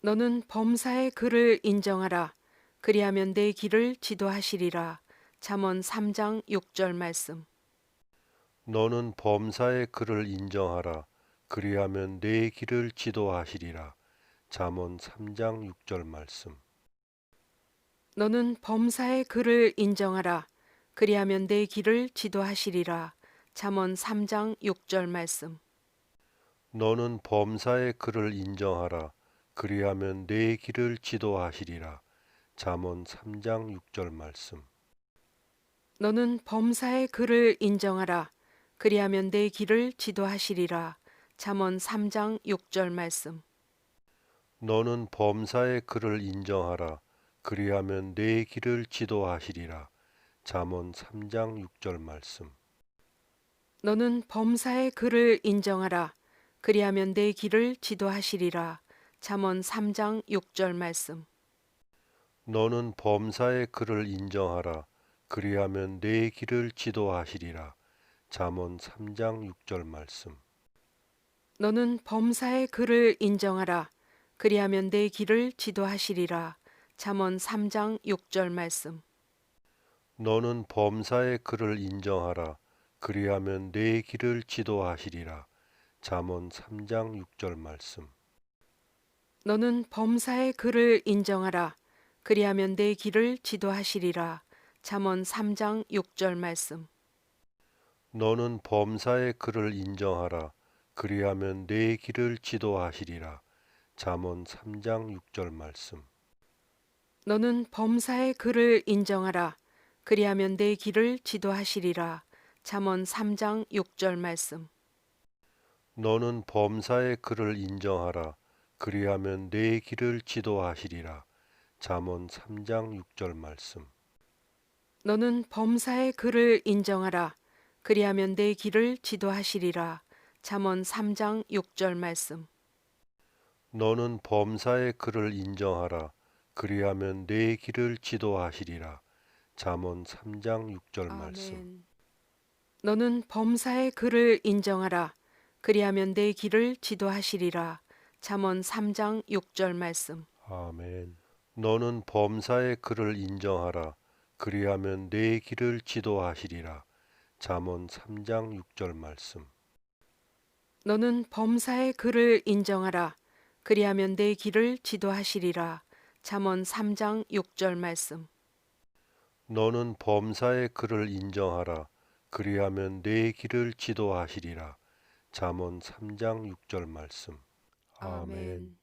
너는 범사의 그를 인정하라. 그리하면 내 길을 지도하시리라. 잠언 3장 6절 말씀. 너는 범사의 그를 인정하라. 그리하면 내 길을 지도하시리라. 잠언 3장 6절 말씀. 너는 범사의 그를 인정하라. 그리하면 내 길을 지도하시리라. 잠언 3장 6절 말씀. 너는 범사의 그를 인정하라. 그리하면 내 길을 지도하시리라. 잠언 3장 6절 말씀. 너는 범사의 그를 인정하라. 그리하면 내 길을 지도하시리라. 잠언 3장 6절 말씀. 너는 범사의 그를 인정하라. 그리하면 내 길을 지도하시리라. 잠언 3장 6절 말씀. 너는 범사의 그를 인정하라. 그리하면 내 길을 지도하시리라. 잠언 3장 6절 말씀. 너는 범사의 그를 인정하라. 그리하면 내 길을 지도하시리라. 잠언 3장 6절 말씀. 너는 범사의 그를 인정하라. 그리하면 내 길을 지도하시리라. 잠언 3장 6절 말씀. 너는 범사의 그를 인정하라. 그리하면 내 길을 지도하시리라. 잠언 3장 6절 말씀. 너는 범사의 그를 인정하라. 그리하면 내 길을 지도하시리라. 잠언 3장 6절 말씀. 너는 범사의 그를 인정하라. 그리하면 내 길을 지도하시리라. 잠언 3장 6절 말씀. 너는 범사의 그를 인정하라. 그리하면 내 길을 지도하시리라. 잠언 3장 6절 말씀. 너는 범사의 그를 인정하라. 그리하면 내 길을 지도하시리라. 잠언 3장 6절 말씀. 너는 범사의 그를 인정하라. 그리하면 내 길을 지도하시리라. 잠언 3장 6절 말씀. 너는 범사의 그를 인정하라. 그리하면 내 길을 지도하시리라. 잠언 3장 6절 말씀. 너는 범사의 그를 인정하라. 그리하면 내 길을 지도하시리라. 잠언 3장 6절 말씀. 아멘. 너는 범사의 그를 인정하라. 그리하면 내 길을 지도하시리라. 잠언 3장 6절 말씀. 너는 범사의 그를 인정하라. 그리하면 내 길을 지도하시리라. 잠언 3장 6절 말씀. 너는 범사의 그를 인정하라. 그리하면 내 길을 지도하시리라. 잠언 3장 6절 말씀. 아멘.